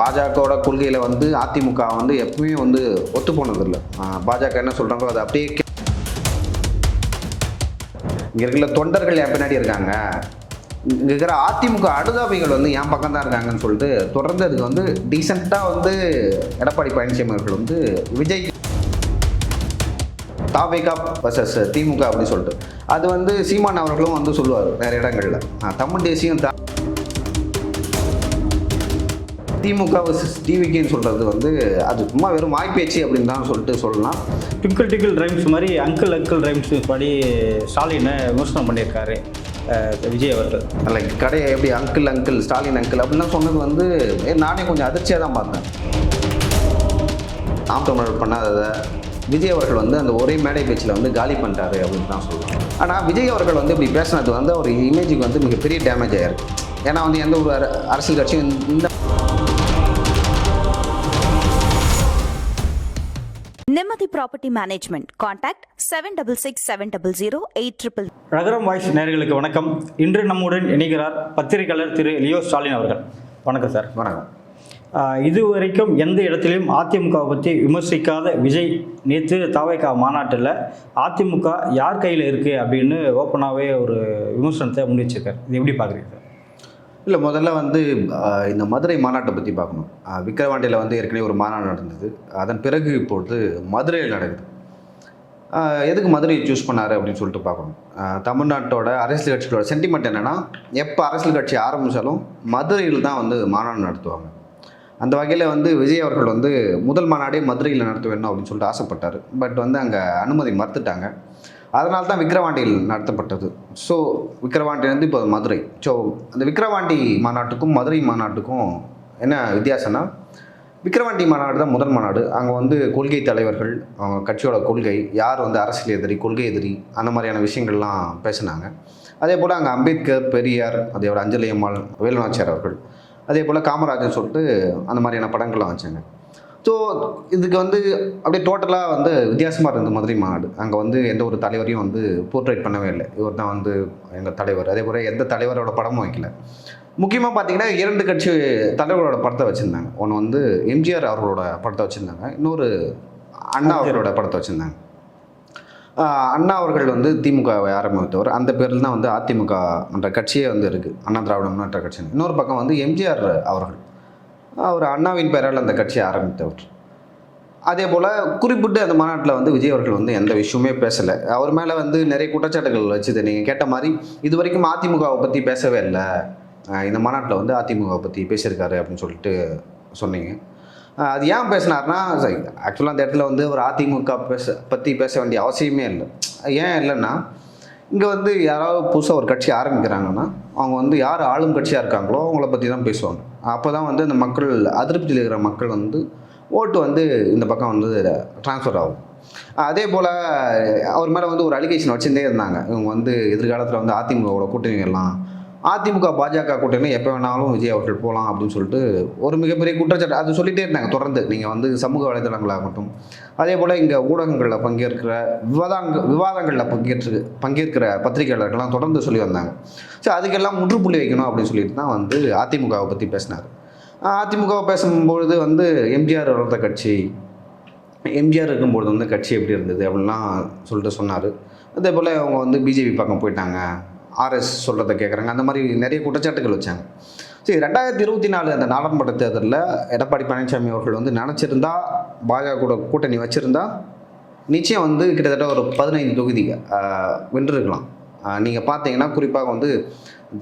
பாஜகவோட கொள்கையில் வந்து அதிமுக வந்து எப்பவுமே வந்து ஒத்து போனதில்லை. பாஜக என்ன சொல்கிறாங்களோ அது அப்படியே இங்கே இருக்கிற தொண்டர்கள் என் பின்னாடி இருக்காங்க. இங்கே இருக்கிற அதிமுக அனுதாபிகள் வந்து என் பக்கம் தான் இருக்காங்கன்னு சொல்லிட்டு தொடர்ந்து அதுக்கு வந்து டீசெண்டாக வந்து எடப்பாடி பழனிசாமி அவர்கள் வந்து விஜய் தாவேகா வர்சஸ் திமுக அப்படின்னு சொல்லிட்டு. அது வந்து சீமான் அவர்களும் வந்து சொல்லுவார் நிறைய இடங்களில். தமிழ் தேசியம் தா திமுக வர்சஸ் டிவிகேன்னு சொல்கிறது வந்து அது சும்மா வெறும் வாய்ப்பேச்சு அப்படின்னு தான் சொல்லிட்டு சொல்லலாம். ட்விங்கிள் ட்விங்கிள் ரைம்ஸ் மாதிரி அங்கிள் அங்கிள் ரைம்ஸ் படி ஸ்டாலினை விமர்சனம் பண்ணியிருக்காரு விஜய் அவர்கள். லைக் கடையை எப்படி அங்கிள் அங்கிள் ஸ்டாலின் அங்கிள் அப்படின்லாம் சொன்னது வந்து நானே கொஞ்சம் அதிர்ச்சியாக தான் பார்த்தேன். நாம் தமிழர் பண்ணாததை விஜய் அவர்கள் வந்து அந்த ஒரே மேடை பேச்சில் வந்து காலி பண்ணிட்டாரு அப்படின்னு தான் சொல்லலாம். ஆனால் விஜய் அவர்கள் வந்து இப்படி பேசினது வந்து அவர் இமேஜுக்கு வந்து மிகப்பெரிய டேமேஜ் ஆயிருக்கு. ஏன்னா வந்து எந்த ஒரு அர- அரசியல் கட்சியும் இந்த property management contact seven double six seven double zero eight triple ரகரம் voice நேயர்களுக்கு வணக்கம். இன்று நம்முடன் இணைகிறார் பத்திரிகையாளர் திரு லியோ ஸ்டாலின் அவர்கள். வணக்கம் சார். வணக்கம். இதுவரைக்கும் எந்த இடத்திலையும் அதிமுகவை பற்றி விமர்சிக்காத விஜய் நேற்று தாவைக்கா மாநாட்டில் அதிமுக யார் கையில் இருக்குது அப்படின்னு ஓப்பனாகவே ஒரு விமர்சனத்தை முன் வச்சிருக்காரு இது எப்படி பார்க்குறீங்க சார்? இல்லை முதல்ல வந்து இந்த மதுரை மாநாட்டை பற்றி பார்க்கணும். விக்கிரவாண்டியில் வந்து ஏற்கனவே ஒரு மாநாடு நடந்தது. அதன் பிறகு இப்பொழுது மதுரையில் நடக்குது. எதுக்கு மதுரையை சூஸ் பண்ணார் அப்படின்னு சொல்லிட்டு பார்க்கணும். தமிழ்நாட்டோட அரசியல் கட்சிகளோட சென்டிமெண்ட் என்னென்னா எப்போ அரசியல் கட்சி ஆரம்பித்தாலும் மதுரையில் தான் வந்து மாநாடு நடத்துவாங்க. அந்த வகையில் வந்து விஜய் அவர்கள் வந்து முதல் மாநாடே மதுரையில் நடத்த வேணும் அப்படின்னு சொல்லிட்டு ஆசைப்பட்டார். பட் வந்து அங்கே அனுமதி மறுத்துட்டாங்க. அதனால தான் விக்கிரவாண்டியில் நடத்தப்பட்டது. ஸோ விக்கிரவாண்டியிலேருந்து இப்போ மதுரை. ஸோ அந்த விக்கிரவாண்டி மாநாட்டுக்கும் மதுரை மாநாட்டுக்கும் என்ன வித்தியாசம்னா விக்கிரவாண்டி மாநாடு தான் முதல் மாநாடு. அங்கே வந்து கொள்கை தலைவர்கள் அவங்க கட்சியோட கொள்கை யார் வந்து அரசியல் எதிரி கொள்கை எதிரி அந்த மாதிரியான விஷயங்கள்லாம் பேசினாங்க. அதே போல் அங்கே அம்பேத்கர் பெரியார் அதே போல் அஞ்சலி அம்மாள் வேலுநாச்சியார் அவர்கள் அதே போல் காமராஜர் சொல்லிட்டு அந்த மாதிரியான படங்கள்லாம் வச்சாங்க. ஸோ இதுக்கு வந்து அப்படியே டோட்டலாக வந்து வித்தியாசமாக இருந்தது மதுரை மாநாடு அங்கே வந்து எந்த ஒரு தலைவரையும் வந்து போர்ட்ரேட் பண்ணவே இல்லை. இவர் தான் வந்து எங்கள் தலைவர். அதே போல் எந்த தலைவரோட படமும் வைக்கல. முக்கியமாக பார்த்தீங்கன்னா இரண்டு கட்சி தலைவரோட படத்தை வச்சுருந்தாங்க. ஒன்று வந்து எம்ஜிஆர் அவர்களோட படத்தை வச்சுருந்தாங்க. இன்னொரு அண்ணா அவர்களோட படத்தை வச்சுருந்தாங்க. அண்ணா அவர்கள் வந்து திமுகவை ஆரம்பித்தவர். அந்த பேரில் தான் வந்து அதிமுக என்ற கட்சியே வந்து இருக்குது அண்ணா திராவிட முன்னேற்ற கட்சி இன்னொரு பக்கம் வந்து எம்ஜிஆர் அவர்கள். அவர் அண்ணாவின் பெயரால் அந்த கட்சியை ஆரம்பித்தவர். அதே போல் குறிப்பிட்டு அந்த மாநாட்டில் வந்து விஜய் அவர்கள் வந்து எந்த விஷயமே பேசலை. அவர் மேலே வந்து நிறைய குற்றச்சாட்டுகள் வச்சுது. நீங்கள் கேட்ட மாதிரி இது வரைக்கும் அதிமுகவை பற்றி பேசவே இல்லை. இந்த மாநாட்டில் வந்து அதிமுகவை பற்றி பேசியிருக்காரு அப்படின்னு சொல்லிட்டு சொன்னீங்க. அது ஏன் பேசினார்னா ஆக்சுவலாக அந்த இடத்துல வந்து ஒரு அதிமுக பேச பற்றி பேச வேண்டிய அவசியமே இல்லை. ஏன் இல்லைன்னா இங்கே வந்து யாராவது புதுசாக ஒரு கட்சி ஆரம்பிக்கிறாங்கன்னா அவங்க வந்து யார் ஆளும் கட்சியாக இருக்காங்களோ அவங்கள பற்றி தான் பேசுவாங்க. அப்போ தான் வந்து அந்த மக்கள் அதிருப்தியில் இருக்கிற மக்கள் வந்து ஓட்டு வந்து இந்த பக்கம் வந்து ட்ரான்ஸ்ஃபர் ஆகும். அதே போல் அவர் மேலே வந்து ஒரு அலிகேஷன் வச்சுருந்தே இருந்தாங்க. இவங்க வந்து எதிர்காலத்தில் வந்து அதிமுகவோட கூட்டணி எல்லாம் அதிமுக பாஜக கூட்டணி எப்போ வேணாலும் விஜய் அவர்கள் போகலாம் அப்படின்னு சொல்லிட்டு ஒரு மிகப்பெரிய குற்றச்சாட்டு. அது சொல்லிகிட்டே இருந்தாங்க தொடர்ந்து. நீங்கள் வந்து சமூக வலைதளங்களாகட்டும் அதே போல் இங்கே ஊடகங்களில் பங்கேற்கிற விவாதங்க விவாதங்களில் பங்கேற்று பங்கேற்கிற பத்திரிகையாளர்கள்லாம் தொடர்ந்து சொல்லி வந்தாங்க. ஸோ அதுக்கெல்லாம் முற்றுப்புள்ளி வைக்கணும் அப்படின்னு சொல்லிட்டு தான் வந்து அதிமுகவை பற்றி பேசினார். அதிமுகவை பேசும்பொழுது வந்து எம்ஜிஆர் வளர்த்த கட்சி எம்ஜிஆர் இருக்கும்பொழுது வந்து கட்சி எப்படி இருந்தது அப்படின்லாம் சொல்லிட்டு சொன்னார். அதே போல் அவங்க வந்து பிஜேபி பக்கம் போயிட்டாங்க. ஆர்எஸ் சொல்கிறத கேட்குறாங்க அந்த மாதிரி நிறைய குற்றச்சாட்டுகள் வச்சாங்க. சரி ரெண்டாயிரத்தி இருபத்தி நாலு அந்த நாடாளுமன்ற தேர்தலில் எடப்பாடி பழனிசாமி அவர்கள் வந்து நினச்சிருந்தா பாஜக கூட கூட்டணி வச்சுருந்தா நிச்சயம் வந்து கிட்டத்தட்ட ஒரு பதினைந்து தொகுதி வென்றிருக்கலாம். நீங்கள் பார்த்தீங்கன்னா குறிப்பாக வந்து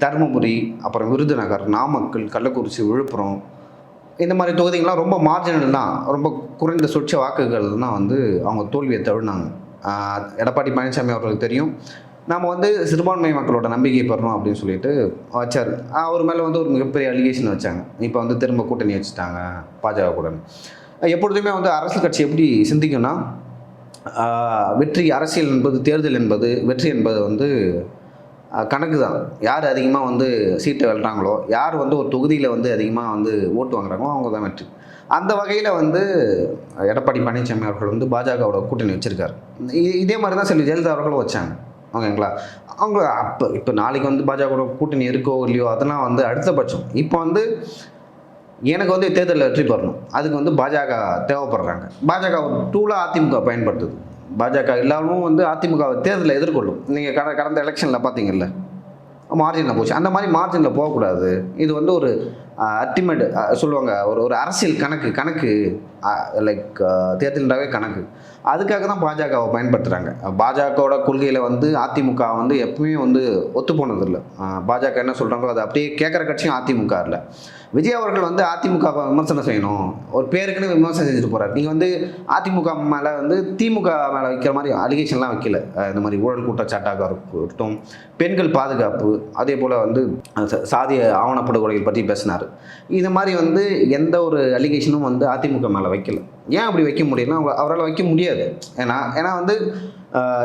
தருமபுரி அப்புறம் விருதுநகர் நாமக்கல் கள்ளக்குறிச்சி விழுப்புரம் இந்த மாதிரி தொகுதிகள்லாம் ரொம்ப மார்ஜினல் தான். ரொம்ப குறைந்த சுட்ச வாக்குகள் தான் வந்து அவங்க தோல்வியை தழுனாங்க எடப்பாடி பழனிசாமி அவர்களுக்கு தெரியும். நாம் வந்து சிறுபான்மை மக்களோட நம்பிக்கை பெறணும் அப்படின்னு சொல்லிட்டு வச்சார் அவர் மேலே வந்து ஒரு மிகப்பெரிய அலிகேஷன் வச்சாங்க. இப்போ வந்து திரும்ப கூட்டணி வச்சுட்டாங்க பாஜக கூட எப்பொழுதுமே வந்து அரசியல் கட்சி எப்படி சிந்திக்கும்னா வெற்றி அரசியல் என்பது தேர்தல் என்பது வெற்றி என்பது வந்து கணக்கு தான் யார் அதிகமாக வந்து சீட்டை வெல்றாங்களோ யார் வந்து ஒரு தொகுதியில் வந்து அதிகமாக வந்து ஓட்டு வாங்குறாங்களோ அவங்க தான் வெற்றி. அந்த வகையில் வந்து எடப்பாடி பழனிசாமி அவர்கள் வந்து பாஜகவோட கூட்டணி வச்சுருக்காரு. இதே மாதிரி தான் செல்வி ஜெயலலிதா அவர்களும் வச்சாங்க. ஓகேங்களா? அவங்க அப்போ இப்போ நாளைக்கு வந்து பாஜகவோட கூட்டணி இருக்கோ இல்லையோ அதெல்லாம் வந்து அடுத்த பட்சம். இப்போ வந்து எனக்கு வந்து தேர்தலில் வெற்றி பெறணும். அதுக்கு வந்து பாஜக தேவைப்படுறாங்க. பாஜக ஒரு டூலாக அதிமுக பயன்படுத்துது. பாஜக இல்லாமலும் வந்து அதிமுகவை தேர்தலை எதிர்கொள்ளும். நீங்கள் கட கடந்த எலெக்ஷனில் பார்த்தீங்கல்ல மார்ஜினில் போச்சு. அந்த மாதிரி மார்ஜினில் போகக்கூடாது. இது வந்து ஒரு அல்டிமேட் சொல்லுவாங்க ஒரு ஒரு அரசியல் கணக்கு கணக்கு லைக் தேர்தல்ன்றாவே கணக்கு. அதுக்காக தான் பாஜகவை பயன்படுத்துகிறாங்க பாஜகவோட கொள்கையில் வந்து அதிமுக வந்து எப்பவுமே வந்து ஒத்து போனதில்லை பாஜக என்ன சொல்கிறாங்களோ அது அப்படியே கேட்குற கட்சியும் அதிமுக இல்லை. விஜய் அவர்கள் வந்து அதிமுகவை விமர்சனம் செய்யணும். ஒரு பேருக்குன்னு விமர்சனம் செஞ்சுட்டு போகிறார் நீங்கள் வந்து அதிமுக மேலே வந்து திமுக மேலே வைக்கிற மாதிரி அலிகேஷன்லாம் வைக்கல. இந்த மாதிரி ஊழல் குற்றச்சாட்டாக இருக்கட்டும் பெண்கள் பாதுகாப்பு அதே போல் வந்து ச- சாதிய ஆவணப்படுகொலைகள் பற்றி பேசினார். இது மாதிரி வந்து எந்த ஒரு அலிகேஷனும் வந்து அதிமுக மேலே வைக்கல. ஏன் அப்படி வைக்க முடியும்னா அவங்க அவரால் வைக்க முடியாது. ஏன்னா ஏன்னா வந்து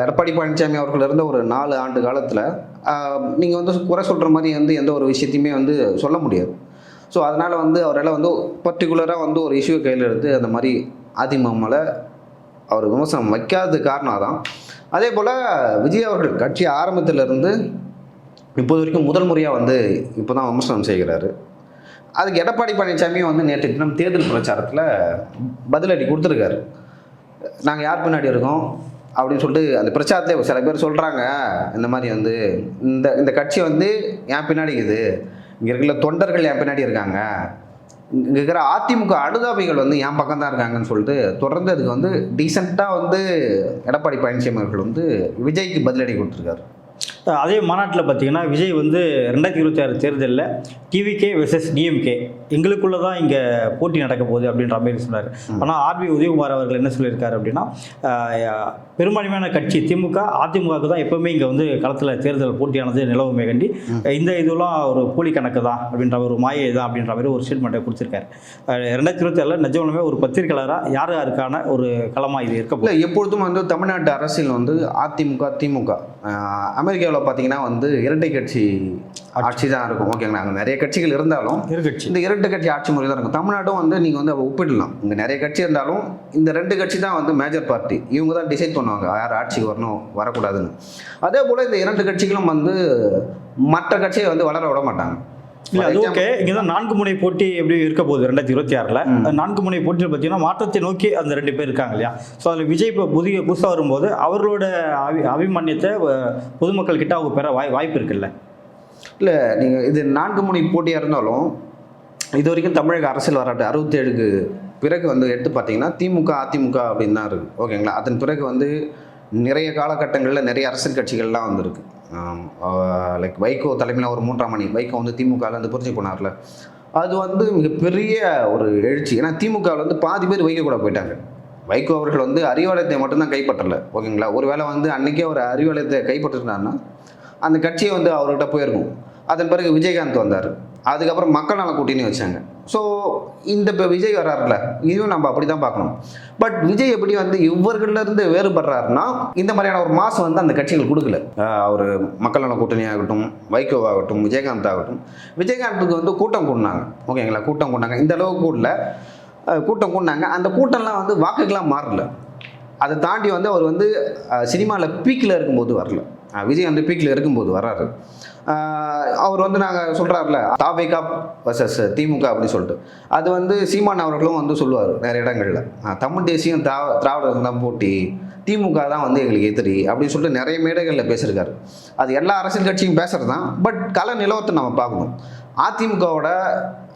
எடப்பாடி பழனிசாமி அவர்கள் இருந்த ஒரு நாலு ஆண்டு காலத்தில் நீங்கள் வந்து குறை சொல்கிற மாதிரி வந்து எந்த ஒரு விஷயத்தையுமே வந்து சொல்ல முடியாது. ஸோ அதனால் வந்து அவரால் வந்து பர்டிகுலராக வந்து ஒரு இஷ்யூ கையில் எடுத்து அந்த மாதிரி அதிமுக மேலே அவர் விமர்சனம் வைக்காதது காரணம் தான் அதே போல் விஜய் அவர்கள் கட்சி ஆரம்பத்திலிருந்து இப்போது வரைக்கும் முதல் முறையாக வந்து இப்போ தான் விமர்சனம் செய்கிறாரு. அதுக்கு எடப்பாடி பழனிசாமியும் வந்து நேற்று தினம் தேர்தல் பிரச்சாரத்தில் பதிலடி கொடுத்துருக்காரு. நாங்கள் யார் பின்னாடி இருக்கோம்? அப்படின்னு சொல்லிட்டு அந்த பிரச்சாரத்தில் சில பேர் சொல்கிறாங்க இந்த மாதிரி வந்து இந்த இந்த கட்சி வந்து என் பின்னாடி இருக்குது. இங்கே இருக்கிற தொண்டர்கள் என் பின்னாடி இருக்காங்க. இங்கே இருக்கிற அதிமுக அனுதாபிகள் வந்து என் பக்கம் தான் இருக்காங்கன்னு சொல்லிட்டு தொடர்ந்து அதுக்கு வந்து டீசெண்டாக வந்து எடப்பாடி பழனிசாமி அவர்கள் வந்து விஜய்க்கு பதிலடி கொடுத்துருக்காரு. அதே மாநாட்டில் பார்த்தீங்கன்னா விஜய் வந்து ரெண்டாயிரத்தி இருபத்தி ஆறு தேர்தலில் டிவிகே வெர்சஸ் டிஎம்கே எங்களுக்குள்ள தான் இங்கே போட்டி நடக்க போகுது அப்படின்ற மாதிரி சொன்னார். ஆனால் ஆர்பி உதயகுமார் அவர்கள் என்ன சொல்லியிருக்காரு அப்படின்னா பெரும்பான்மையான கட்சி திமுக அதிமுகவுக்கு தான் எப்பவுமே இங்கே வந்து களத்தில் தேர்தல் போட்டியானது நிலவுமே கண்டி இந்த இதெல்லாம் ஒரு போலி கணக்கு தான் அப்படின்ற ஒரு மாயை தான் அப்படின்ற மாதிரி ஒரு ஸ்டேட்மெண்ட்டை கொடுத்துருக்காரு. ரெண்டாயிரத்தி இருபத்தி ஆறில் நிஜமாலுமே ஒரு பத்திரிகையாளராக யார் யாருக்கான ஒரு களமாக இது இருக்க எப்பொழுதும் வந்து தமிழ்நாட்டு அரசியல் வந்து அதிமுக திமுக. அமெரிக்காவில் பார்த்தீங்கன்னா வந்து இரட்டை கட்சி ஆட்சி. தான் இருக்கும். ஓகேங்களா அங்கே நிறைய கட்சிகள் இருந்தாலும் இருக்கட்சி இந்த இரட்டை கட்சி ஆட்சி முறை தான் இருக்கும். தமிழ்நாடும் வந்து நீங்கள் வந்து ஒப்பிடலாம். இங்கே நிறைய கட்சி இருந்தாலும் இந்த ரெண்டு கட்சி தான் வந்து மேஜர் பார்ட்டி இவங்க தான் டிசைட் பண்ணுவாங்க. யார் ஆட்சிக்கு வரணும் வரக்கூடாதுன்னு. அதே போல் இந்த இரண்டு கட்சிகளும் வந்து மற்ற கட்சியை வந்து வளர விட மாட்டாங்க. இல்லை அது ஓகே இங்கே தான் நான்கு முனை போட்டி எப்படி இருக்க போகுது? ரெண்டாயிரத்தி இருபத்தி ஆறில். நான்கு முனை போட்டியில் பார்த்தீங்கன்னா மாற்றத்தை நோக்கி அந்த ரெண்டு பேர் இருக்காங்க இல்லையா? ஸோ அதில் விஜய் இப்போ புதிய புதுசாக வரும்போது அவர்களோட அபி அபிமானியத்தை பொதுமக்கள் கிட்ட அவங்க பெற வாய் வாய்ப்பு இருக்குல்ல? இல்லை நீங்கள் இது நான்கு முனை போட்டியாக இருந்தாலும் இது வரைக்கும் தமிழக அரசியல் வரலாற்று அறுபத்தேழுக்கு பிறகு வந்து எடுத்து பார்த்தீங்கன்னா திமுக அதிமுக அப்படின்னு தான் இருக்குது ஓகேங்களா? அதன் பிறகு வந்து நிறைய காலகட்டங்களில் நிறைய அரசியல் கட்சிகள்லாம் வந்திருக்கு. லைக் வைகோ தலைமையில் ஒரு மூன்றாம் மணி வைகோ வந்து திமுகவில் வந்து புரிஞ்சு போனார்ல அது வந்து மிகப்பெரிய ஒரு எழுச்சி. ஏன்னா திமுகவில் வந்து பாதி பேர் வைகோ கூட போயிட்டாங்க. வைகோ அவர்கள் வந்து அறிவாலயத்தை மட்டும்தான் கைப்பற்றல. ஓகேங்களா? ஒருவேளை வந்து அன்னைக்கே ஒரு அறிவாலயத்தை கைப்பற்றினார்னா அந்த கட்சியை வந்து அவர்கிட்ட போயிருக்கும். அதன் பிறகு விஜயகாந்த் வந்தார். அதுக்கப்புறம் மக்கள் நல கூட்டணி வச்சாங்க. ஸோ இந்த இப்போ விஜய் வர்றாருல இதுவும் நம்ம அப்படி தான் பார்க்கணும். பட் விஜய் எப்படி வந்து இவர்கள்லேருந்து வேறுபடுறாருன்னா இந்த மாதிரியான ஒரு மாதம் வந்து அந்த கட்சிகள் கொடுக்கல. அவர் மக்கள் நல கூட்டணி ஆகட்டும் வைகோ ஆகட்டும் விஜயகாந்த் ஆகட்டும். விஜயகாந்துக்கு வந்து கூட்டம் கூடினாங்க. ஓகேங்களா கூட்டம் கூடினாங்க. இந்த அளவுக்கு கூடல. கூட்டம் கூடினாங்க. அந்த கூட்டம்லாம் வந்து வாக்குகளாக மாறல. அதை தாண்டி வந்து அவர் வந்து சினிமாவில் பீக்கில் இருக்கும்போது வரல. விஜய் வந்து பீக்கில் இருக்கும்போது வர்றாரு. அவர் வந்து நாங்கள் சொல்கிறாருல தாவேகா வர்சஸ் திமுக அப்படின்னு சொல்லிட்டு. அது வந்து சீமான் அவர்களும் வந்து சொல்லுவார் நிறைய இடங்களில். தமிழ் தேசியம் தா திராவிடம் தான் போட்டி திமுக தான் வந்து எங்களுக்கு எதிரி அப்படின்னு சொல்லிட்டு நிறைய மேடைகளில் பேசியிருக்காரு. அது எல்லா அரசியல் கட்சியும் பேசுகிறது தான் பட் கல நிலவரத்தை நம்ம பார்க்கணும். அதிமுகவோட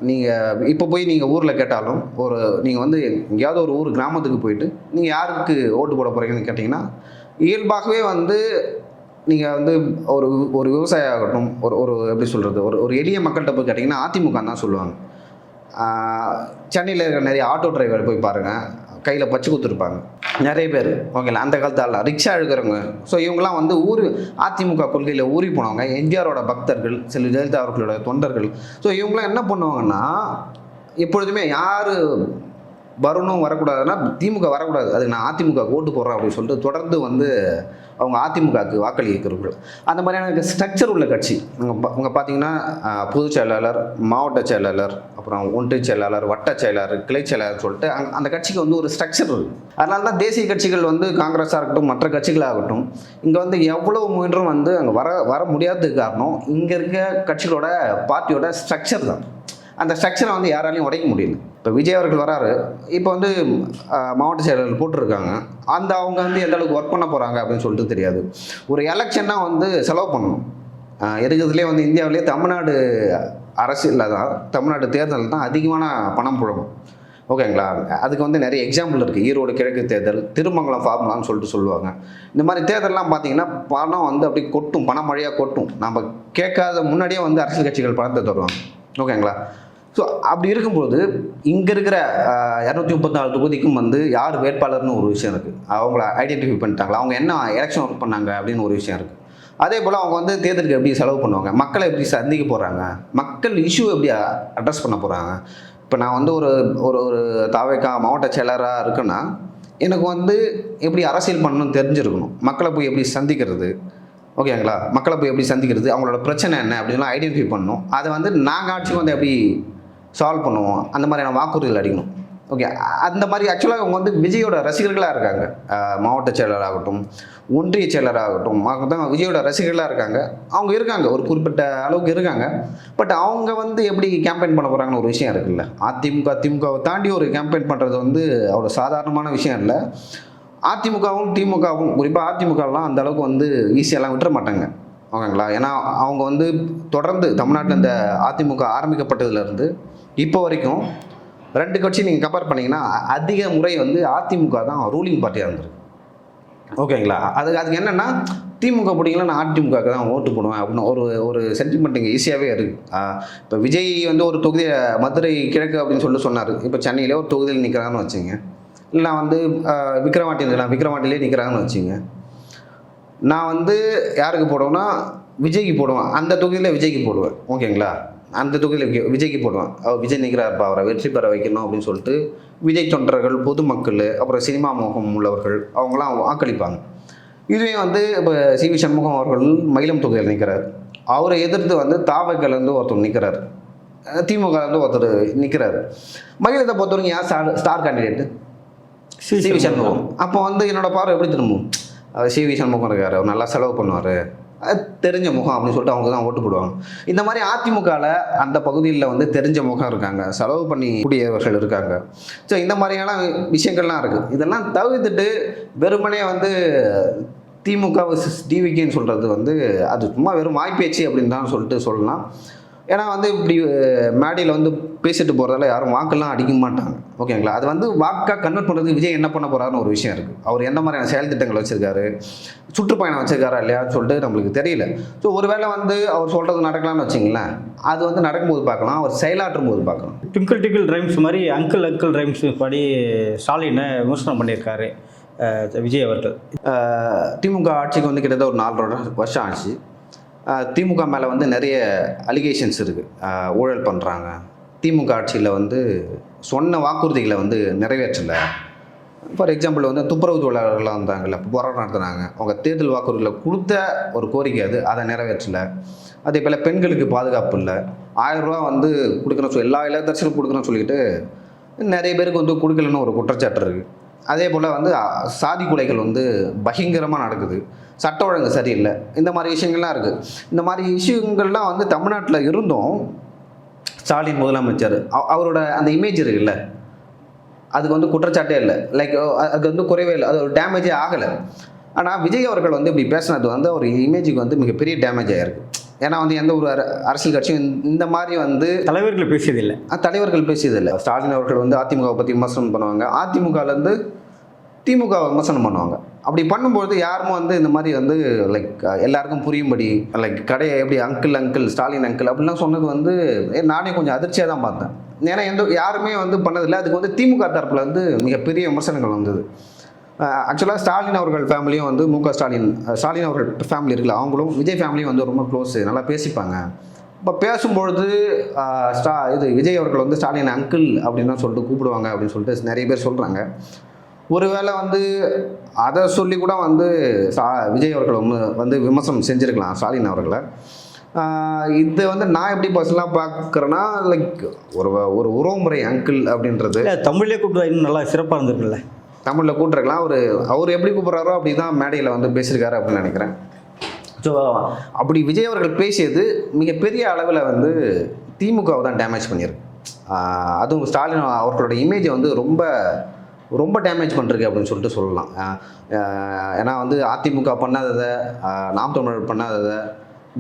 நீங்கள் இப்போ போய் நீங்கள் ஊரில் கேட்டாலும் ஒரு நீங்கள் வந்து எங்கேயாவது ஒரு ஊர் கிராமத்துக்கு போயிட்டு நீங்கள் யாருக்கு ஓட்டு போட போகிறீங்கன்னு கேட்டிங்கன்னா இயல்பாகவே வந்து நீங்கள் வந்து ஒரு ஒரு விவசாயி ஆகட்டும் ஒரு ஒரு எப்படி சொல்கிறது ஒரு ஒரு எளிய மக்கள்கிட்ட போய் கேட்டிங்கன்னா அதிமுக தான் சொல்லுவாங்க. சென்னையில் இருக்கிற நிறைய ஆட்டோ டிரைவர் போய் பாருங்கள் கையில் பச்சை கொடுத்துருப்பாங்க. நிறைய பேர் ஓகேங்களா அந்த காலத்தால் ரிக்ஷா எழுக்கிறவங்க ஸோ இவங்கெல்லாம் வந்து ஊர் அதிமுக கொள்கையில் ஊறி போனவங்க. எம்ஜிஆரோட பக்தர்கள் செல்வி ஜெயலலிதா அவர்களோட தொண்டர்கள். ஸோ இவங்களாம் என்ன பண்ணுவாங்கன்னா எப்பொழுதுமே யார் வரணும் வரக்கூடாதுன்னா திமுக வரக்கூடாது. அதுக்கு நான் அதிமுக ஓட்டு போடுறேன் அப்படின்னு சொல்லிட்டு தொடர்ந்து வந்து அவங்க அதிமுகவுக்கு வாக்களிக்கிறவர்கள் அந்த மாதிரியான ஸ்ட்ரக்சர் உள்ள கட்சி. அங்கே அங்கே பார்த்தீங்கன்னா பொதுச் செயலாளர் மாவட்ட செயலாளர் அப்புறம் ஒன்றிய செயலாளர் வட்ட செயலாளர் கிளை செயலாளர் சொல்லிட்டு அங்க அந்த கட்சிக்கு வந்து ஒரு ஸ்ட்ரக்சர் இருக்குது அதனால தான் தேசிய கட்சிகள் வந்து காங்கிரஸாக இருக்கட்டும் மற்ற கட்சிகளாகட்டும் இங்கே வந்து எவ்வளோ முயன்றும் வந்து அங்கே வர வர முடியாததுக்கு காரணம் இங்கே இருக்க கட்சிகளோட பார்ட்டியோட ஸ்ட்ரக்சர் தான். அந்த ஸ்ட்ரக்சரை வந்து யாராலையும் உடைக்க முடியல. இப்போ விஜய் அவர்கள் வராரு. இப்போ வந்து மாவட்ட செயலாளர் போட்டிருக்காங்க. அந்த அவங்க வந்து எந்த அளவுக்கு ஒர்க் பண்ண போகிறாங்க அப்படின்னு சொல்லிட்டு தெரியாது. ஒரு எலெக்ஷன்னா வந்து செலவு பண்ணணும். இருக்கிறதுலே வந்து இந்தியாவிலே தமிழ்நாடு அரசியலில் தான் தமிழ்நாடு தேர்தல் தான் அதிகமான பணம் புழங்கும். ஓகேங்களா? அதுக்கு வந்து நிறைய எக்ஸாம்பிள் இருக்குது ஈரோடு கிழக்கு தேர்தல் திருமங்கலம் ஃபார்முலான்னு சொல்லிட்டு சொல்லுவாங்க. இந்த மாதிரி தேர்தல்லாம் பார்த்தீங்கன்னா பணம் வந்து அப்படி கொட்டும். பணம் மழையாக கொட்டும். நம்ம கேட்காத முன்னாடியே வந்து அரசியல் கட்சிகள் பணத்தை தருவாங்க. ஓகேங்களா? ஸோ அப்படி இருக்கும்போது இங்கே இருக்கிற இரநூத்தி முப்பத்தி நாலு தொகுதிக்கும் வந்து யார் வேட்பாளர்னு ஒரு விஷயம் இருக்குது அவங்கள ஐடென்டிஃபை பண்ணிட்டாங்களா? அவங்க என்ன எலெக்ஷன் ஒர்க் பண்ணாங்க அப்படின்னு ஒரு விஷயம் இருக்குது அதே போல் அவங்க வந்து தேர்தலுக்கு எப்படி செலவு பண்ணுவாங்க? மக்களை எப்படி சந்திக்க போகிறாங்க மக்கள் இஷ்யூ எப்படி அட்ரஸ் பண்ண போகிறாங்க இப்போ நான் வந்து ஒரு ஒரு ஒரு தாவேக்கா மாவட்ட செயலராக இருக்குன்னா எனக்கு வந்து எப்படி அரசியல் பண்ணணும்னு தெரிஞ்சிருக்கணும். மக்களை போய் எப்படி சந்திக்கிறது? ஓகேங்களா மக்களை போய் எப்படி சந்திக்கிறது? அவங்களோட பிரச்சனை என்ன? அப்படின்லாம் ஐடென்டிஃபை பண்ணணும். அதை வந்து நாங்கள் ஆட்சிக்கு வந்து எப்படி சால்வ் பண்ணுவோம். அந்த மாதிரியான வாக்குறுதிகள் அடிக்கணும். ஓகே அந்த மாதிரி ஆக்சுவலாக அவங்க வந்து விஜயோட ரசிகர்களாக இருக்காங்க. மாவட்ட செயலராகட்டும் ஒன்றிய செயலராகட்டும் தான் விஜயோட ரசிகர்களாக இருக்காங்க. அவங்க இருக்காங்க ஒரு குறிப்பிட்ட அளவுக்கு இருக்காங்க. பட் அவங்க வந்து எப்படி கேம்பெயின் பண்ண போகிறாங்கன்னு ஒரு விஷயம் இருக்குல்ல. அதிமுக திமுகவை தாண்டி ஒரு கேம்பெயின் பண்ணுறது வந்து அவ்வளோ சாதாரணமான விஷயம் இல்லை. அதிமுகவும் திமுகவும் குறிப்பாக அதிமுகலாம் அந்த அளவுக்கு வந்து ஈஸியெல்லாம் விட்டுற மாட்டாங்க. ஓகேங்களா? ஏன்னா அவங்க வந்து தொடர்ந்து தமிழ்நாட்டில் இந்த அதிமுக ஆரம்பிக்கப்பட்டதுலேருந்து இப்போ வரைக்கும் ரெண்டு கட்சி நீங்கள் கம்பேர் பண்ணிங்கன்னா அதிக முறை வந்து அதிமுக தான் ரூலிங் பார்ட்டியாக இருந்திருக்கு. ஓகேங்களா அது அதுக்கு என்னென்னா திமுக பிடிக்கல நான் அதிமுக தான் ஓட்டு போடுவேன் அப்படின்னு ஒரு ஒரு சென்டிமெண்ட் இங்கே ஈஸியாகவே இருக்குது இப்போ விஜய் வந்து ஒரு தொகுதியை மதுரை கிழக்கு அப்படின்னு சொல்லி சொன்னார். இப்போ சென்னையிலே ஒரு தொகுதியில் நிற்கிறாங்கன்னு வச்சுங்க. இல்லை நான் வந்து ஆஹ், விக்கிரவாண்டி நான் நிற்கிறாங்கன்னு வச்சுங்க. நான் வந்து யாருக்கு போடுவேன்னா விஜய்க்கு போடுவேன். அந்த தொகுதியில் விஜய்க்கு போடுவேன். ஓகேங்களா அந்த தொகுதியில் விஜய்க்கு போடுவேன். அவர் விஜய் நிற்கிறாருப்பா அவரை வெற்றி பெற வைக்கணும் அப்படின்னு சொல்லிட்டு விஜய் தொண்டர்கள் பொதுமக்கள் அப்புறம் சினிமா முகம் உள்ளவர்கள் அவங்களாம் வாக்களிப்பாங்க. இதுவே வந்து இப்போ சி. வி. சண்முகம் அவர்கள் மயிலம் தொகுதியில் நிற்கிறார் அவரை எதிர்த்து வந்து தாவக்கலேருந்து ஒருத்தர் நிற்கிறார் திமுகலேருந்து ஒருத்தர் நிற்கிறாரு மயிலத்தை பொறுத்தவரைக்கும் யார் star star candidate C. V. Shanmugam. அப்போ வந்து என்னோட பார்வை எப்படி திரும்பும் சி. வி. சண்முகம் இருக்காரு. அவர் நல்லா செலவு பண்ணுவார். தெரிஞ்ச முகம் அப்படின்னு சொல்லிட்டு அவங்க தான் ஓட்டு போடுவாங்க. இந்த மாதிரி அதிமுகவில் அந்த பகுதியில் வந்து தெரிஞ்ச முகம் இருக்காங்க. செலவு பண்ணி கூடியவர்கள் இருக்காங்க. ஸோ இந்த மாதிரியான விஷயங்கள்லாம் இருக்குது இதெல்லாம் தவிர்த்துட்டு வெறுமனே வந்து திமுக டிவிகேன்னு சொல்கிறது வந்து அது சும்மா வெறும் வாய்ப்பேச்சு அப்படின்னு தான் சொல்லிட்டு சொல்லலாம். ஏன்னா வந்து இப்படி மேடையில் வந்து பேசிட்டு போகிறதால யாரும் வாக்கெல்லாம் அடிக்க மாட்டாங்க. ஓகேங்களா? அது வந்து வாக்காக கன்வெர்ட் பண்ணுறதுக்கு விஜய் என்ன பண்ண போகிறாருன்னு ஒரு விஷயம் இருக்குது அவர் எந்த மாதிரியான செயல் திட்டங்கள் வச்சுருக்காரு? சுற்றுப்பயணம் வச்சுருக்காரா இல்லையான்னு சொல்லிட்டு நம்மளுக்கு தெரியல. ஸோ ஒருவேளை வந்து அவர் சொல்கிறது நடக்கலாம்னு வச்சிங்களேன் அது வந்து நடக்கும்போது பார்க்கலாம் அவர் செயலாற்றும் போது பார்க்கலாம். ட்விங்கிள் டிங்கிள் ரைம்ஸ் மாதிரி அங்கிள் அங்கிள் ரைம்ஸ் படி ஸ்டாலினை விமர்சனம் பண்ணியிருக்காரு விஜய் அவர்கள். திமுக ஆட்சிக்கு வந்து கிட்டத்தட்ட ஒரு நாலரை வருஷம் ஆச்சு. திமுக மேலே வந்து நிறைய அலிகேஷன்ஸ் இருக்குது ஊழல் பண்ணுறாங்க திமுக ஆட்சியில் வந்து சொன்ன வாக்குறுதிகளை வந்து நிறைவேற்றலை. ஃபார் எக்ஸாம்பிள் வந்து துப்புரவு தொழிலாளர்களாக இருந்தாங்கல்ல போராட்டம் நடத்துனாங்க. அவங்க தேர்தல் வாக்குறுதிகளை கொடுத்த ஒரு கோரிக்கை அது அதை நிறைவேற்றலை. அதே போல் பெண்களுக்கு பாதுகாப்பு இல்லை. ஆயிரம் ரூபா வந்து கொடுக்குறோம் சொல்லி எல்லா இலவசரும் கொடுக்குறோன்னு சொல்லிட்டு நிறைய பேருக்கு வந்து கொடுக்கலன்னு ஒரு குற்றச்சாட்டு இருக்குது அதே போல் வந்து சாதி கொலைகள் வந்து பயங்கரமாக நடக்குது. சட்ட ஒழுங்கு சரியில்லை. இந்த மாதிரி விஷயங்கள்லாம் இருக்குது இந்த மாதிரி விஷயங்கள்லாம் வந்து தமிழ்நாட்டில் இருந்தும் ஸ்டாலின் முதலமைச்சர் அவரோட அந்த இமேஜ் இருக்குல்ல? அதுக்கு வந்து குற்றச்சாட்டே இல்லை. லைக் அதுக்கு வந்து குறைவே இல்லை. அது ஒரு டேமேஜே ஆகலை. ஆனால் விஜய் அவர்கள் வந்து இப்படி பேசினது வந்து அவர் இமேஜுக்கு வந்து மிகப்பெரிய டேமேஜ் ஆகிருக்கு ஏன்னா வந்து எந்த ஒரு அர- அரசியல் கட்சியும் இந்த- மாதிரி வந்து தலைவர்கள் பேசியதில்லை. தலைவர்கள் பேசியதில்லை. ஸ்டாலின் அவர்கள் வந்து அதிமுகவை பற்றி விமர்சனம் பண்ணுவாங்க. அதிமுகலேருந்து திமுக விமர்சனம் பண்ணுவாங்க. அப்படி பண்ணும்போது யாரும் வந்து இந்த மாதிரி வந்து லைக் எல்லாருக்கும் புரியும்படி லைக் கடையை எப்படி அங்கிள் அங்கிள் ஸ்டாலின் அங்கிள் அப்படிலாம் சொன்னது வந்து நானே கொஞ்சம் அதிர்ச்சியாக தான் பார்த்தேன். ஏன்னா எந்த யாருமே வந்து பண்ணதில்லை. அதுக்கு வந்து திமுக தரப்பில் வந்து மிகப்பெரிய விமர்சனங்கள் வந்தது. ஆக்சுவலாக ஸ்டாலின் அவர்கள் ஃபேமிலியும் வந்து மு ஸ்டாலின் ஸ்டாலின் அவர்கள் ஃபேமிலி இருக்குல்ல அவங்களும் விஜய் ஃபேமிலியும் வந்து ரொம்ப க்ளோஸ் நல்லா பேசிப்பாங்க. இப்போ பேசும்பொழுது ஸ்டா இது விஜய் அவர்கள் வந்து ஸ்டாலின் அங்கிள் அப்படின்னு தான் சொல்லிட்டு கூப்பிடுவாங்க அப்படின்னு சொல்லிட்டு நிறைய பேர் சொல்கிறாங்க ஒருவேளை வந்து அதை சொல்லி கூட வந்து சா விஜய் அவர்கள் வந்து வந்து விமர்சனம் செஞ்சுருக்கலாம் ஸ்டாலின் அவர்களை. இது வந்து நான் எப்படி பர்சனலாக பார்க்குறேன்னா லைக் ஒரு ஒரு உறவுமுறை அங்கிள் அப்படின்றது. தமிழே கூப்பிட்டு இன்னும் நல்லா சிறப்பாக இருந்திருக்குல்ல தமிழில் கூட்டிருக்கலாம் அவர் அவர் எப்படி கூப்பிட்றாரோ அப்படி தான் மேடையில் வந்து பேசியிருக்காரு அப்படின்னு நினைக்கிறேன். ஸோ அப்படி விஜய் அவர்கள் பேசியது மிகப்பெரிய அளவில் வந்து திமுகவை தான் டேமேஜ் பண்ணியிருக்கு. அதுவும் ஸ்டாலின் அவர்களோட இமேஜை வந்து ரொம்ப ரொம்ப டேமேஜ் பண்ணிருக்கு அப்படின்னு சொல்லிட்டு சொல்லலாம். ஏன்னா வந்து அதிமுக பண்ணாததை நாம் தமிழர் பண்ணாததை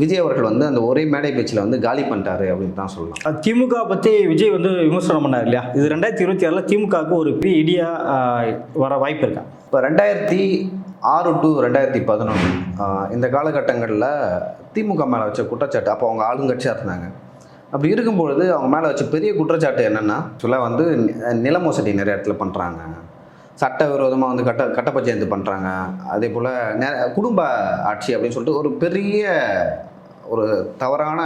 விஜய் அவர்கள் வந்து அந்த ஒரே மேடை பேச்சில் வந்து காலி பண்ணிட்டாரு அப்படின்னு தான் சொல்லலாம். திமுக பற்றி விஜய் வந்து விமர்சனம் பண்ணார் இல்லையா? இது ரெண்டாயிரத்தி இருபத்தி ஆறில் திமுகவுக்கு ஒரு பெரிய இடியா வர வாய்ப்பு இருக்கா? இப்போ ரெண்டாயிரத்தி ஆறு டு ரெண்டாயிரத்தி பதினொன்று இந்த காலகட்டங்களில் திமுக மேலே வச்ச குற்றச்சாட்டு அப்போ அவங்க ஆளுங்கட்சியாக இருந்தாங்க. அப்படி இருக்கும்பொழுது அவங்க மேலே வச்ச பெரிய குற்றச்சாட்டு என்னென்னா ஆக்சுவலாக வந்து நில மோசடி நிறைய இடத்துல பண்ணுறாங்க சட்டவிரோதமாக வந்து கட்ட கட்டப்பஞ்சாயத்து பண்ணுறாங்க அதே போல் குடும்ப ஆட்சி அப்படின்னு சொல்லிட்டு ஒரு பெரிய ஒரு தவறான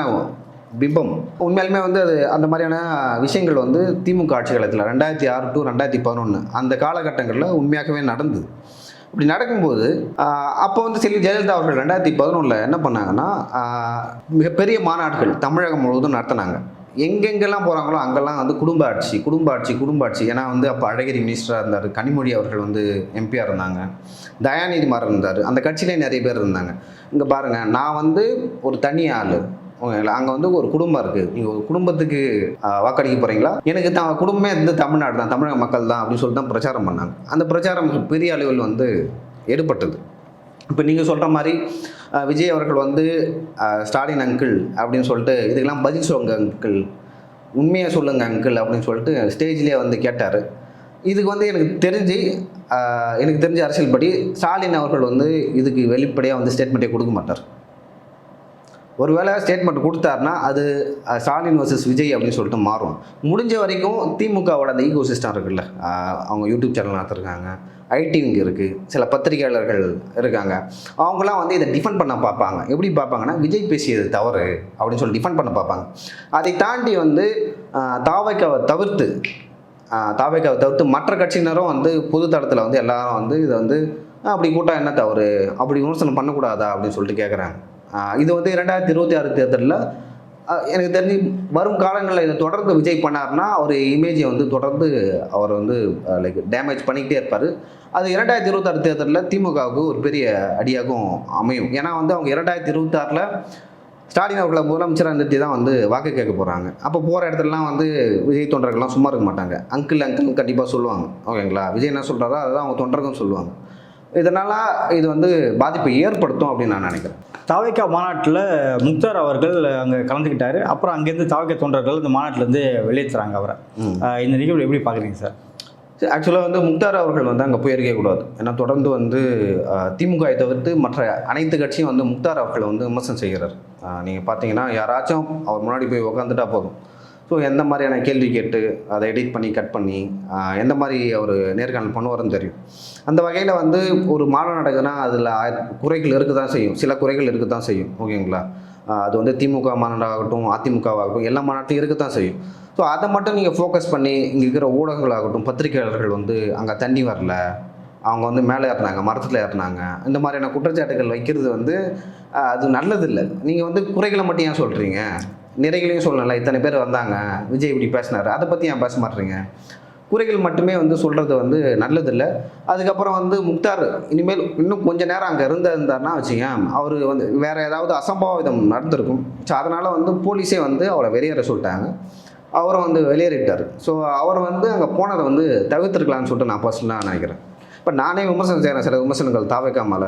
பிம்பம். உண்மையாலுமே வந்து அது அந்த மாதிரியான விஷயங்கள் வந்து திமுக ஆட்சி காலத்தில் ரெண்டாயிரத்தி ஆறு டு ரெண்டாயிரத்தி பதினொன்று அந்த காலகட்டங்களில் உண்மையாகவே நடந்தது. இப்படி நடக்கும்போது அப்போ வந்து செல்வி ஜெயலலிதா அவர்கள் ரெண்டாயிரத்தி பதினொன்றில் என்ன பண்ணாங்கன்னா மிகப்பெரிய மாநாடுகள் தமிழகம் முழுவதும் நடத்தினாங்க. எங்கெங்கெல்லாம் போகிறாங்களோ அங்கெல்லாம் வந்து குடும்ப ஆட்சி குடும்ப ஆட்சி குடும்ப ஆட்சி. ஏன்னா வந்து அப்போ அழகிரி மினிஸ்டராக இருந்தார் கனிமொழி அவர்கள் வந்து எம்பியாக இருந்தாங்க. தயாநிதி மாறன் இருந்தார். அந்த கட்சியிலே நிறைய பேர் இருந்தாங்க. இங்கே பாருங்கள் நான் வந்து ஒரு தனி ஆள். அங்கே வந்து ஒரு குடும்பம் இருக்குது நீங்கள் ஒரு குடும்பத்துக்கு வாக்களிக்க போகிறீங்களா எனக்கு தான் குடும்பமே வந்து தமிழ்நாடு தான் தமிழக மக்கள் தான் அப்படின்னு சொல்லிட்டு தான் பிரச்சாரம் பண்ணாங்க. அந்த பிரச்சாரம் பெரிய அளவில் வந்து எடுபட்டது. இப்போ நீங்கள் சொல்கிற மாதிரி விஜய் அவர்கள் வந்து ஸ்டாலின் அங்கிள் அப்படின்னு சொல்லிட்டு இதுக்கெல்லாம் பதில் சொல்லுங்க அங்கிள் உண்மையை சொல்லுங்க அங்கிள் அப்படின்னு சொல்லிட்டு ஸ்டேஜ்லேயே வந்து கேட்டார். இதுக்கு வந்து எனக்கு தெரிஞ்சு எனக்கு தெரிஞ்ச அரசியல் படி ஸ்டாலின் அவர்கள் வந்து இதுக்கு வெளிப்படையாக வந்து ஸ்டேட்மெண்ட்டே கொடுக்க மாட்டார். ஒருவேளை ஸ்டேட்மெண்ட் கொடுத்தாருன்னா அது ஸ்டாலின் வர்சஸ் விஜய் அப்படின்னு சொல்லிட்டு மாறும். முடிஞ்ச வரைக்கும் திமுகவோட அந்த ஈகோ சிஸ்டம் இருக்குல்ல அவங்க யூடியூப் சேனல் நடத்திருக்காங்க. ஐடி இங்கே இருக்குது சில பத்திரிகையாளர்கள் இருக்காங்க. அவங்களாம் வந்து இதை டிஃபெண்ட் பண்ண பார்ப்பாங்க. எப்படி பார்ப்பாங்கன்னா விஜய் பேசியது தவறு அப்படின்னு சொல்லி டிஃபெண்ட் பண்ண பார்ப்பாங்க. அதை தாண்டி வந்து தாவைக்காவை தவிர்த்து தாவைக்காவை தவிர்த்து மற்ற கட்சியினரும் வந்து பொது தளத்தில் வந்து எல்லாரும் வந்து இதை வந்து அப்படி கூட்டம் என்ன தவறு? அப்படி விமர்சனம் பண்ணக்கூடாதா? அப்படின்னு சொல்லிட்டு கேட்குறாங்க இது வந்து ரெண்டாயிரத்தி இருபத்தி ஆறு தேர்தலில் எனக்கு தெரிஞ்சு வரும் காலங்களில் இதை தொடர்ந்து விஜய் பண்ணார்னா அவர் இமேஜை வந்து தொடர்ந்து அவர் வந்து லைக் டேமேஜ் பண்ணிக்கிட்டே இருப்பார். அது இரண்டாயிரத்தி இருபத்தாறு தேர்தலில் திமுகவுக்கு ஒரு பெரிய அடியாகவும் அமையும். ஏன்னா வந்து அவங்க இரண்டாயிரத்தி இருபத்தாறில் ஸ்டாலின் அவர்களை முதலமைச்சராக நிறுத்தி தான் வந்து வாக்கு கேட்க போகிறாங்க அப்போ போகிற இடத்துலலாம் வந்து விஜய் தொண்டர்கள்லாம் சும்மா இருக்க மாட்டாங்க. அங்கிள் அங்கிள் கண்டிப்பாக சொல்லுவாங்க. ஓகேங்களா? விஜய் என்ன சொல்கிறாரோ அதுதான் அவங்க தொண்டர்கள் சொல்லுவாங்க. இதனால் இது வந்து பாதிப்பை ஏற்படுத்தும் அப்படின்னு நான் நினைக்கிறேன். தாவைக்கா மாநாட்டில் முக்தார் அவர்கள் அங்கே கலந்துக்கிட்டாரு. அப்புறம் அங்கேருந்து தாவைக்கா தொண்டர்கள் இந்த மாநாட்டிலேருந்து வெளியேற்றுறாங்க அவரை. இந்த நிகழ்வு எப்படி பார்க்குறீங்க சார்? ஆக்சுவலாக வந்து முக்தார் அவர்கள் வந்து அங்கே போயிருக்கவே கூடாது. ஏன்னா தொடர்ந்து வந்து திமுகவை தவிர்த்து மற்ற அனைத்து கட்சியும் வந்து முக்தார் அவர்களை வந்து விமர்சனம் செய்கிறார். நீங்கள் பார்த்தீங்கன்னா யாராச்சும் அவர் முன்னாடி போய் உக்காந்துட்டா போதும். ஸோ எந்த மாதிரியான கேள்வி கேட்டு அதை எடிட் பண்ணி கட் பண்ணி எந்த மாதிரி அவர் நேர்காணல் பண்ணுவாருன்னு தெரியும். அந்த வகையில் வந்து ஒரு மாநாடு நடக்குதுன்னா அதில் குறைகள் இருக்க தான் செய்யும். சில குறைகள் இருக்க தான் செய்யும். ஓகேங்களா? அது வந்து திமுக மாநாடாகட்டும் அதிமுகவாகட்டும் எல்லா மாநாட்டிலும் இருக்க தான் செய்யும். ஸோ அதை மட்டும் நீங்கள் ஃபோக்கஸ் பண்ணி இங்கே இருக்கிற ஊடகங்களாகட்டும் பத்திரிகையாளர்கள் வந்து அங்கே தண்ணி வரல அவங்க வந்து மேலே ஏறினாங்க மரத்தில் ஏறினாங்க இந்த மாதிரியான குற்றச்சாட்டுகள் வைக்கிறது வந்து அது நல்லதில்லை. நீங்கள் வந்து குறைகளை மட்டும் ஏன் சொல்கிறீங்க நிறைகளையும் சொல்லணும்ல. இத்தனை பேர் வந்தாங்க. விஜய் இப்படி பேசினார். அதை பற்றி ஏன் பேச மாட்டீங்க குறைகள் மட்டுமே வந்து சொல்கிறது வந்து நல்லதில்லை. அதுக்கப்புறம் வந்து முக்தார் இனிமேல் இன்னும் கொஞ்சம் நேரம் அங்கே இருந்திருந்தார்னா வச்சுங்க அவர் வந்து வேறு ஏதாவது அசம்பாவிதம் நடந்திருக்கும். ஸோ அதனால் வந்து போலீஸே வந்து அவரை வெளியேற சொல்லிட்டாங்க. அவரை வந்து வெளியேறிட்டார். ஸோ அவர் வந்து அங்கே போனதை வந்து தவிர்த்துருக்கலாம்னு சொல்லிட்டு நான் பர்சனலாக நினைக்கிறேன். இப்போ நானே விமர்சனம் செய்கிறேன் சில விமர்சனங்கள் தாவைக்காமல.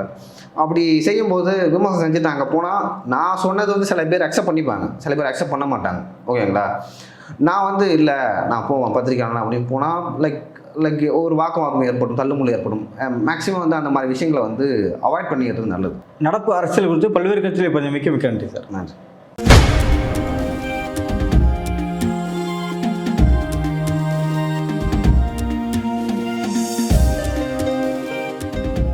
அப்படி செய்யும்போது விமர்சனம் செஞ்சுட்டு அங்கே போனால் நான் சொன்னது வந்து சில பேர் அக்செப்ட் பண்ணிப்பாங்க. சில பேர் அக்செப்ட் பண்ண மாட்டாங்க. ஓகேங்களா? நான் வந்து இல்லை நான் போவேன் பத்திரிக்கையாளர் அப்படின்னு போனால் லைக் லைக் ஒரு வாக்குவாதம் ஏற்படும் தள்ளுமுள்ளு ஏற்படும். மேக்ஸிமம் வந்து அந்த மாதிரி விஷயங்களை வந்து அவாய்ட் பண்ணிடுறது நல்லது. நடப்பு அரசியல் குறித்து பல்வேறு கட்சியில் இப்போ மிக்க மிக்க நன்றி சார். நன்றி.